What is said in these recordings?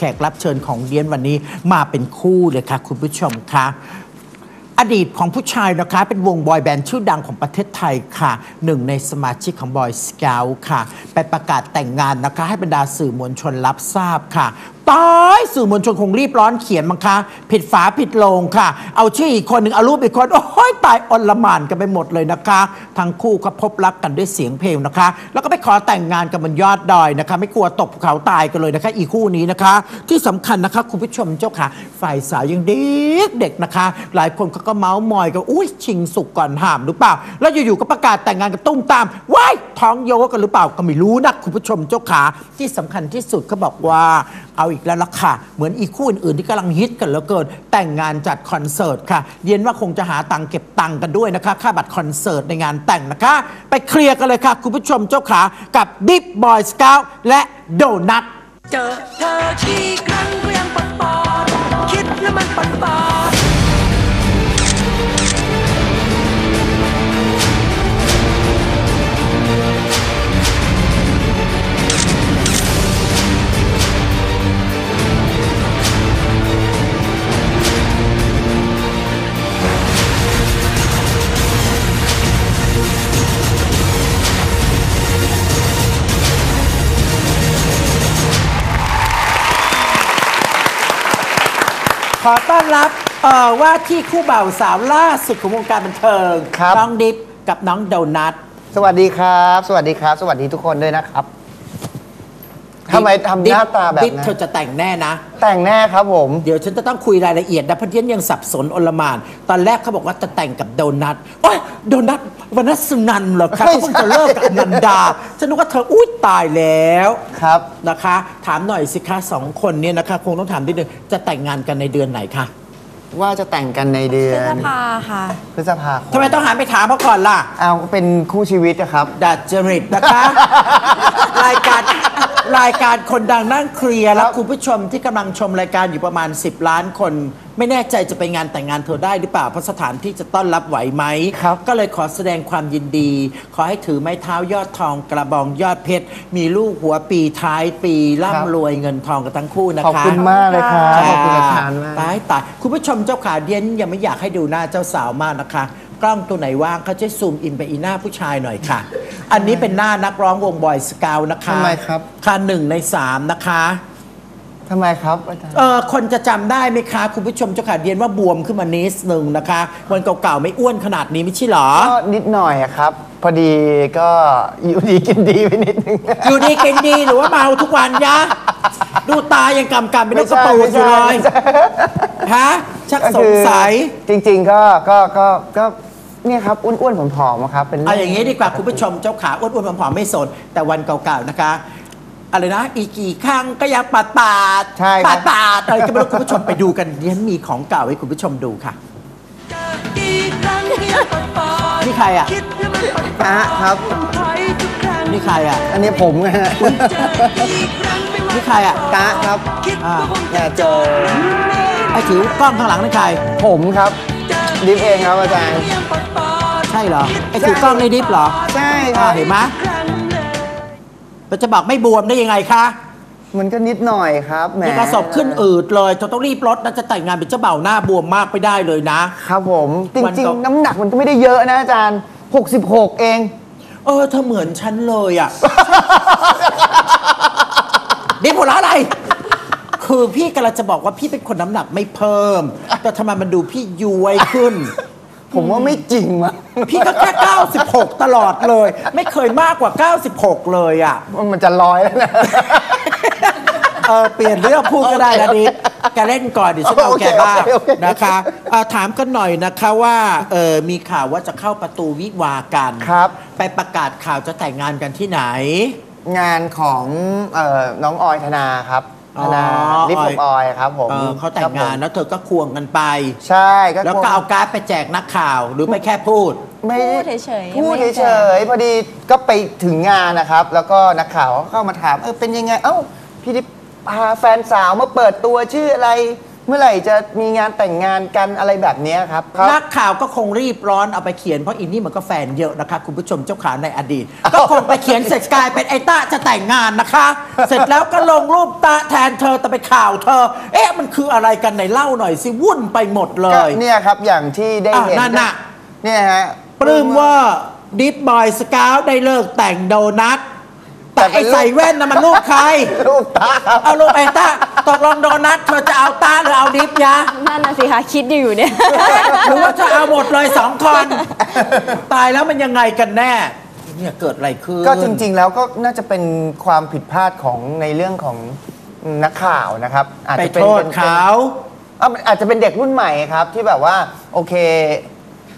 แขกรับเชิญของเดียนวันนี้มาเป็นคู่เลยค่ะ คุณผู้ชมคะอดีตของผู้ชายนะคะ เป็นวงบอยแบนด์ชื่อดังของประเทศไทยค่ะ หนึ่งในสมาชิกของบอยสเกลค่ะ ไปประกาศแต่งงานนะคะ ให้บรรดาสื่อมวลชนรับทราบค่ะตายสื่อมวลชนคงรีบร้อนเขียนมั้งคะผิดฝาผิดโลงค่ะ เอาชื่ออีกคนหนึ่งเอารูปอีกคน โอ้ยตายอลหมานกันไปหมดเลยนะคะ ทั้งคู่ก็พบรักกันด้วยเสียงเพลงนะคะ แล้วก็ไปขอแต่งงานกันบนยอดดอยนะคะ ไม่กลัวตกเขาตายกันเลยนะคะ อีคู่นี้นะคะ ที่สำคัญนะคะคุณผู้ชมเจ้าค่ะ ฝ่ายสาวยังเด็กเด็กนะคะ หลายคนเขาก็เมาส์มอยกันอุ้ยชิงสุกก่อนห้ามหรือเปล่า แล้วอยู่ๆก็ประกาศแต่งงานกันตุ้มตามว้ายท้องโยกันหรือเปล่าก็ไม่รู้นะคุณผู้ชมเจ้าขาที่สำคัญที่สุดเขาบอกว่า เอาอีกแล้วล่ะค่ะ เหมือนอีกคู่อื่นๆที่กำลังฮิตกันแล้วเกิน แต่งงานจัดคอนเสิร์ตค่ะ เย็นว่าคงจะหาตังค์เก็บตังค์กันด้วยนะคะ ค่าบัตรคอนเสิร์ตในงานแต่งนะคะ ไปเคลียร์กันเลยค่ะ คุณผู้ชมเจ้าขากับบิ๊กบอยสเกลและโดนัท เจอเธอที่ครั้งก็ยังปัดปอดคิดแล้วมันปัดปอด ขอต้อนรับเอ่อว่าที่คู่บ่าวสาวล่าสุดของวงการบันเทิงครับ น้องดิฟกับน้องโดนัท สวัสดีครับ สวัสดีครับ สวัสดีทุกคนด้วยนะครับ ทำไมทำหน้าตาแบบดิฟนั้เธอนจะแต่งแน่นะ แต่งแน่ครับผม เดี๋ยวฉันจะต้องคุยรายละเอียดนะเพราะเดียนยังสับสนโอลหมาน ตอนแรกเขาบอกว่าจะแต่งกับโดนัทโอ้ยโดนัทวันนัสสุนันท์เหรอคะไม่เขาใช่เพิ่งจะเลิกกับอนันดาฉันนึกว่าเธออุ้ยตายแล้วครับนะคะ ถามหน่อยสิคะสองคนเนี่ยนะคะ คงต้องถามนิดนึงจะแต่งงานกันในเดือนไหนคะว่าจะแต่งกันในเดืพอฤษนภาค่ะพฤษภาคมทำไมต้องหันไปถามเขาก่อนล่ะ เอาเป็นคู่ชีวิตนะครับ ดัดจริตนะคะ รายการ รายการคนดังนั่งเคลียร์แล้วครับคุณผู้ชมที่กำลังชมรายการอยู่ประมาณ 10 ล้านคน ไม่แน่ใจจะไปงานแต่งงานเธอได้หรือเปล่าเพราะสถานที่จะต้อนรับไหวไหมครับ ก็เลยขอแสดงความยินดี ขอให้ถือไม้เท้ายอดทองกระบองยอดเพชร มีลูกหัวปีท้ายปีร่ำรวยเงินทองกันทั้งคู่นะคะ ขอบคุณมากเลยครับขอบคุณอาจารย์มาก ตายตายคุณผู้ชมเจ้าขาเดียนยังไม่อยากให้ดูหน้าเจ้าสาวมากนะคะ กล้องตัวไหนว่างเขาจะซูมอินไปอีหน้าผู้ชายหน่อยค่ะ อันนี้เป็นหน้านักร้องวงบอยสเกลนะคะทำไมครับ ค่ะหนึ่งในสามนะคะทำไมครับอาจารย์ เออคนจะจำได้ไหมคะ คุณผู้ชมเจ้าขาเดียนว่าบวมขึ้นมานิดนึงนะคะวันเก่าๆไม่อ้วนขนาดนี้ไม่ใช่เหรอ ก็นิดหน่อยอะครับ พอดีก็อยู่ดีกินดีไปนิดนึง อยู่ดีกินดีหรือว่าเมาทุกวันยะ ดูตายังกำกำเป็นลูกกระปูดอยู่เลยไม่ใช่ฮะ ชักก็สคืงอสัย จริงๆก็ก็ก็ก็ เนี่ยครับอ้วนๆผอมๆอะครับเป็นเอาอย่างนี้ดีกว่าคุณผู้ชมเจ้าขาอ้วนๆผอมๆไม่สน แต่วันเก่าๆนะคะ อะไรนะ อีกกี่ครั้งก็ยังปาดปาดใช่คปารัดบปาดอะไรก็ไม่รู้คุณผู้ชมไปดูกันเดี๋ยวมีของเก่าให้คุณผู้ชมดูค่ะเจอกี่ครั้งก็ยังปัดปอดนี่ใครอะคิดแล้วมันปัดปออะดครับถอยทุกครั้งนี่ใครอะ อันนี้ผมนะฮะเจอกี่ครั้งไม่ว่านี่ใครอะกะครับคิดว่าคงอย่าเจอไอ้ถือกล้องข้างหลังนี่ใคร ผมครับ ดิฟเองครับอาจารย์ยังปัดปอดใช่เหรอ ไอ้ถือกล้องในดิฟเหรอใช่คอ่ารับเห็นไหมครั้งเลยเราจะบอกไม่บวมได้ยังไงคะมันก็นิดหน่อยครับแหมมีกระสอบขึ้นอืดเลยเธอต้องรีบลดนะจะแต่งงานเป็นเจ้าบ่าวหน้าบวมมากไม่ได้เลยนะ ครับผมจวันริงก่อนๆน้ำหนักมันก็ไม่ได้เยอะนะอาจารย์ 66 เอง เออเธอเหมือนฉันเลยอะ นี่ผลอะไร คือพี่กำลังจะบอกว่าพี่เป็นคนน้ำหนักไม่เพิ่ม แต่ทำไมมันดูพี่ย้วยขึ้น ผมว่าไม่จริงมั้งพี่ก็แค่ 96 ตลอดเลย ไม่เคยมากกว่า 96 เลยอะ มันจะลอยแล้วนะ เออเปลี่ยนเรื่องพูดก็ได้นะดิแกเล่นก่อนเดี๋ยวฉันเอาแกบ้างโอเคโอเคโอเค นะคะเอ่อถามกันหน่อยนะคะว่าเออมีข่าวว่าจะเข้าประตูวิวาห์กัน ครับ ไปประกาศข่าวจะแต่งงานกันที่ไหน งานของเอ่อน้องออยธนาครับ อ๋อธนาลิฟต์กับออยครับผมเออเขาแต่งงานครับผมแล้วเธอก็ควงกันไป ใช่ก็แล้วก็เอาการ์ดไปแจกนักข่าวหรือไปแค่พูด ไม่พูดเฉยๆพูดไม่ได้เฉแจก ยๆพอดีก็ไปถึงงานนะครับ แล้วก็นักข่าวก็เข้ามาถามเออเป็นยังไง เอ้าพี่ดิพาแฟนสาวมาเปิดตัวชื่ออะไรเมื่อไหร่จะมีงานแต่งงานกันอะไรแบบเนี้ยครับครับ นักข่าวก็คงรีบร้อนเอาไปเขียนเพราะอินนี่มันก็แฟนเยอะนะคะ คุณผู้ชมเจ้าขาในอดีต ก็คงไปเขียนเสร็จกลายเป็นไอ้ต้าจะแต่งงานนะคะ เสร็จแล้วก็ลงรูปตาแทนเธอแต่ไปข่าวเธอ เอ๊ะมันคืออะไรกันไหนเล่าหน่อยสิวุ่นไปหมดเลก็ย เนี่ยครับอย่างที่ได้อะเห็นนั่นน่ะ เนี่ยฮะปลื้มว่าดิฟบอยสกาวได้เลิกแต่งโดนัท แต่ไอ้ใส่แว่นน่ะมันรูปใคร รูปตาครับเอารูปไอ้ต้าตกลงโดนัทเธอจะเอาต้าหรือเอาดิฟยะนั่นน่ะสิคะคิดอยู่เนี่ย หรือว่าจะเอาหมดเลยสองคนตายแล้วมันยังไงกันแน่ เนี่ยเกิดอะไรขึ้นก็จริง ๆ แล้วก็น่าจะเป็นความผิดพลาดของในเรื่องของนักข่าวนะครับ อาจไปจะเป็นโทษเป็น เขาเอ้าอาจจะเป็นเด็กรุ่นใหม่ครับ ที่แบบว่า โอเค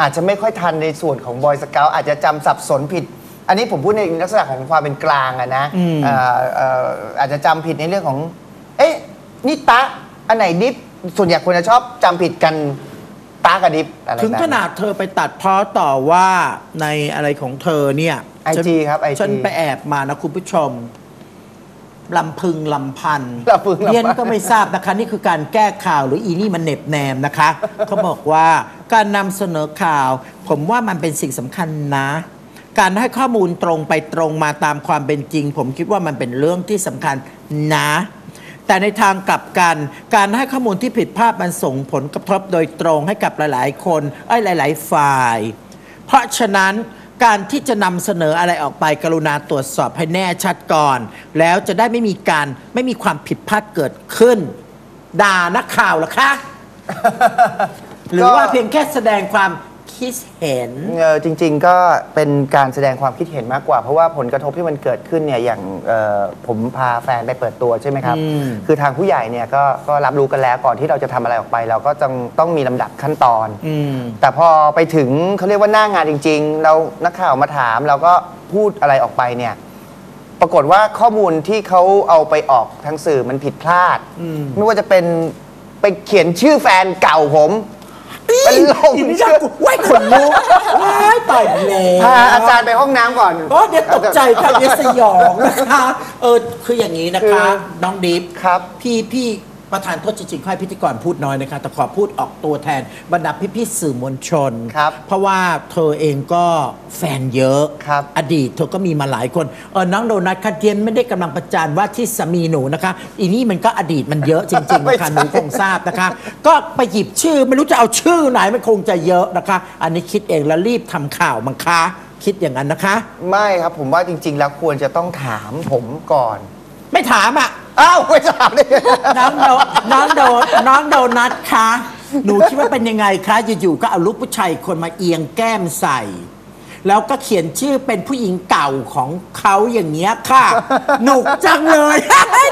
อาจจะไม่ค่อยทันในส่วนของบอยสเกลอาจจะจำสับสนผิด อันนี้ผมพูดในลักษณะของความเป็นกลางอะนะอืม เอ่อเอ่ออาจจะจำผิดในเรื่องของ เอ๊ะนี่ตะอันไหนดิฟส่วนใหญ่คนจะชอบจำผิดกันตากับดิฟอะไรถึงแบบขนาดเธอไปตัดเพ้อต่อว่าในอะไรของเธอเนี่ย IG ครับ IG ฉันไปแอบมานะคุณผู้ชมลำพึงลำพันลำพึงลำพัน เรียนก็ไม่ทราบนะคะ นี่คือการแก้ข่าวหรืออีนี่มันเหน็บแนมนะคะ เขาบอกว่าการนำเสนอข่าว ผมว่ามันเป็นสิ่งสำคัญนะ การให้ข้อมูลตรงไปตรงมาตามความเป็นจริง ผมคิดว่ามันเป็นเรื่องที่สำคัญนะ แต่ในทางกลับกัน การให้ข้อมูลที่ผิดพลาดมันส่งผลกระทบโดยตรงให้กับหลายๆ คนไอ้ยหลาย ๆ ฝ่าย เพราะฉะนั้นการที่จะนำเสนออะไรออกไปกรุณาตรวจสอบให้แน่ชัดก่อน แล้วจะได้ไม่มีการไม่มีความผิดพลาดเกิดขึ้น ด่านักข่าวเหรอคะ หรือว่าเพียงแค่แสดงความ คิดเห็น เออจริง ๆก็เป็นการแสดงความคิดเห็นมากกว่า เพราะว่าผลกระทบที่มันเกิดขึ้นเนี่ยอย่างเอ่อผมพาแฟนไปเปิดตัวใช่ไหมครับ อืม คือทางผู้ใหญ่เนี่ยก็ก็รับรู้กันแล้วก่อนที่เราจะทำอะไรออกไป เราก็ต้องต้องมีลำดับขั้นตอน อืม แต่พอไปถึงเขาเรียกว่าหน้างานจริง ๆ เรานักข่าวมาถามเราก็พูดอะไรออกไปเนี่ย ปรากฏว่าข้อมูลที่เขาเอาไปออกทางสื่อมันผิดพลาด อืม ไม่ว่าจะเป็นไปเขียนชื่อแฟนเก่าผม เป็นลมอีนี่น่ากลัวว้ายขนลุกว้ายตายแล้วพาอาจารย์ไปห้องน้ำก่อนโอ้เดี๋ยวตกใจค่ะเดี๋ยวสยองนะคะ เออคืออย่างนี้นะคะคือน้องดิฟครับ พี่พี่ ประธานโทษจริงๆค่อยพิธีกรพูดน้อยนะคะ แต่ขอพูดออกตัวแทนบรรดาพี่พี่ๆสื่อมวลชน ครับเพราะว่าเธอเองก็แฟนเยอะ ครับ อดีตเธอก็มีมาหลายคนเออน้องโดนัทคาเทียนไม่ได้กำลังประจานว่าที่สามีหนูนะคะ อีนี่มันก็อดีตมันเยอะจริงๆไม่นะคะใช่หนูคงทราบนะคะ ก็ไปหยิบชื่อไม่รู้จะเอาชื่อไหนมันคงจะเยอะนะคะ อันนี้คิดเองแล้วรีบทำข่าวมังคะคิดอย่างนั้นนะคะ ไม่ครับผมว่าจริง ๆ แล้วควรจะต้องถามผมก่อน ไม่ถามอะ อ้าวไม่ถามเลยน้องโดน้องโดน้องโดนัทคะหนูคิดว่าเป็นยังไงคะอยู่ๆก็เอาลูกผู้ชายอีกคนมาเอียงแก้มใส่ แล้วก็เขียนชื่อเป็นผู้หญิงเก่าของเขาอย่างเงี้ยค่ะ หนุกจังเลย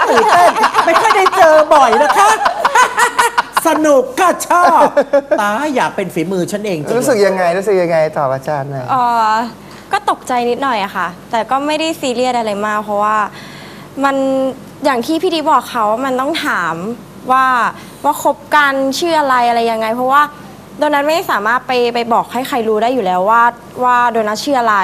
ตื่นเต้นไม่ค่อยได้เจอบ่อยนะคะ สนุกก็ชอบตาอยากเป็นฝีมือฉันเองจริงๆรู้สึกยังไงรู้สึกยังไงตอบอาจารย์หน่อย เอ่อก็ตกใจนิดหน่อยอะค่ะ แต่ก็ไม่ได้ซีเรียสอะไรมากเพราะว่ามัน อย่างที่พี่ดีบอกเขาว่ามันต้องถามว่าว่าคบกันชื่ออะไรอะไรยังไง เพราะว่าโดนัทไม่สามารถไปไปบอกให้ใครรู้ได้อยู่แล้วว่าว่าโดนัทชื่ออะไร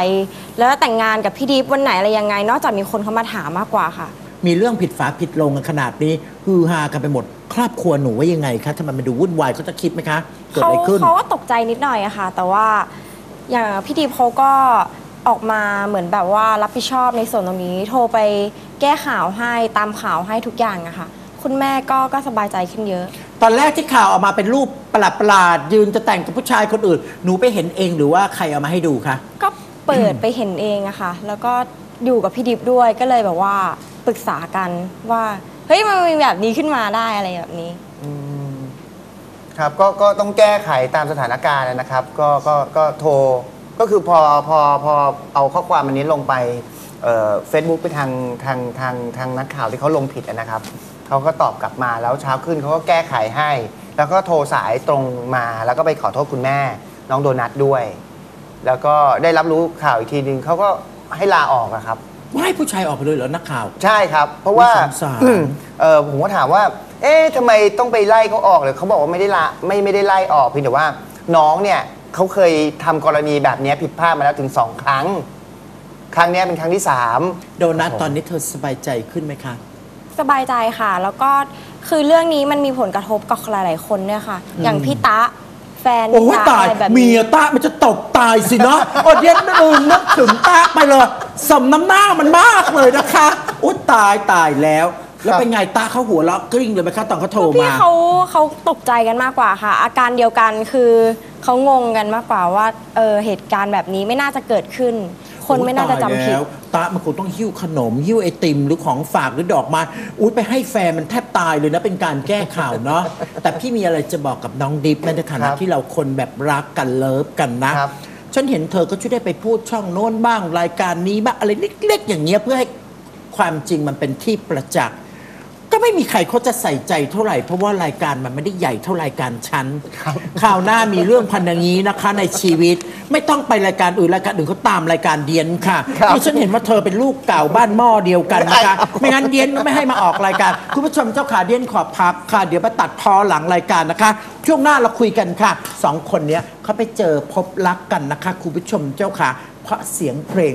แล้วแต่งงานกับพี่ดีฟวันไหนอะไรยังไง นอกจากมีคนเขามาถามมากกว่าค่ะ มีเรื่องผิดฝาผิดลงกันขนาดนี้ฮือฮากันไปหมด ครอบครัวหนูว่ายังไงคะทำไมมันดูวุ่นวายเขาจะคิดไหมคะเกิดเขาอะไรขึ้นเขาก็ตกใจนิดหน่อยอะค่ะ แต่ว่าอย่างพี่ดีมเขาก็ออกมาเหมือนแบบว่ารับผิดชอบในส่วนตรงนี้ โทรไป แก้ข่าวให้ตามข่าวให้ทุกอย่างอะค่ะ คุณแม่ก็ก็สบายใจขึ้นเยอะ ตอนแรกที่ข่าวออกมาเป็นรูปประหลาดประหลาดๆยืนจะแต่งกับผู้ชายคนอื่น หนูไปเห็นเองหรือว่าใครเอามาให้ดูคะ ก็เปิดไปเห็นเองอะค่ะ แล้วก็อยู่กับพี่ดิบด้วยก็เลยแบบว่าปรึกษากันว่าเฮ้ยมันมีแบบนี้ขึ้นมาได้อะไรแบบนี้ครับก็ก็ต้องแก้ไขตามสถานการณ์นะครับ ก็ก็ก็โทรก็คือพอพอพอเอาข้อความอันนี้ลงไป เฟซบุ๊กไปทางทางทางทางนักข่าวที่เขาลงผิดอะนะครับเขาก็ตอบกลับมาแล้วเช้าขึ้นเขาก็แก้ไขให้ แล้วก็โทรสายตรงมาแล้วก็ไปขอโทษคุณแม่ น้องโดนัทด้วย แล้วก็ได้รับรู้ข่าวอีกทีนึงเขาก็ให้ลาออกอะครับว่าให้ผู้ชายออกไปเลยเหรอนักข่าว ใช่ครับ เพราะว่าอุ๊ยสงสารอืมเออผมก็ถามว่า เอ๊ะทำไมต้องไปไล่เขาออกเลยเขาบอกว่าไม่ได้ละไม่ไม่ได้ไล่ออกเพียงแต่ว่าน้องเนี่ยเขาเคยทำกรณีแบบนี้ผิดพลาดมาแล้วถึงสองครั้ง ครั้งเนี้ยเป็นครั้งที่สาม โดนัทตอนนี้เธอสบายใจขึ้นไหมคะ สบายใจค่ะ แล้วก็คือเรื่องนี้มันมีผลกระทบกับหลายๆคนเนี่ยค่ะ อย่างพี่ตะแฟนโอ้ยตะตายอะไรแบบเมีนี้ยตามันจะตกตายสินะโอ้เดี๋ยวนึกนึกถึงตาไปเลยสมน้ำหน้ามันมากเลยนะคะโอ้ตายตายแล้ว แล้วเป็นไงตาเขาหัวเราะกริ้งเลยไหมคะตอนเขาโทรพี่มา เขาเขาตกใจกันมากกว่าค่ะ อาการเดียวกันคือเขางงกันมากกว่าว่าเออเหตุการณ์แบบนี้ไม่น่าจะเกิดขึ้น คนไม่น่าจะจำผิดโอ้ยตายแล้วตามันคงต้องหิ้วขนม หิ้วไอติมหรือของฝากหรือดอกไม้อุ้ยไปให้แฟนมันแทบตายเลยนะเป็นการแก้ข่าวเนาะแต่พี่มีอะไรจะบอกกับน้องดิฟในฐานะครับที่เราคนแบบรักกันเลิฟกันนะครับฉันเห็นเธอก็ช่วยได้ไปพูดช่องโน้นบ้างรายการนี้บ้างอะไรเล็กๆอย่างเงี้ยเพื่อให้ความจริงมันเป็นที่ประจักษ์ ก็ไม่มีใครเขาจะใส่ใจเท่าไหร่ เพราะว่ารายการมันไม่ได้ใหญ่เท่ารายการฉันข่าวหน้ามีเรื่องพันอย่างนี้นะคะ ในชีวิตไม่ต้องไปรายการอื่นรายการอื่นเขาตามรายการเดียนค่ะครับที่ฉันเห็นว่าเธอเป็นลูกเก่าบ้านหม้อเดียวกันนะคะ ไม่งั้นเดียนก็ไม่ให้มาออกรายการ คุณผู้ชมเจ้าขาเดียนขอพักค่ะ เดี๋ยวมาตัดพอหลังรายการนะคะ ช่วงหน้าเราคุยกันค่ะสองคนเนี้ยเขาไปเจอพบรักกันนะคะคุณผู้ชมเจ้าขาเพราะเสียงเพลง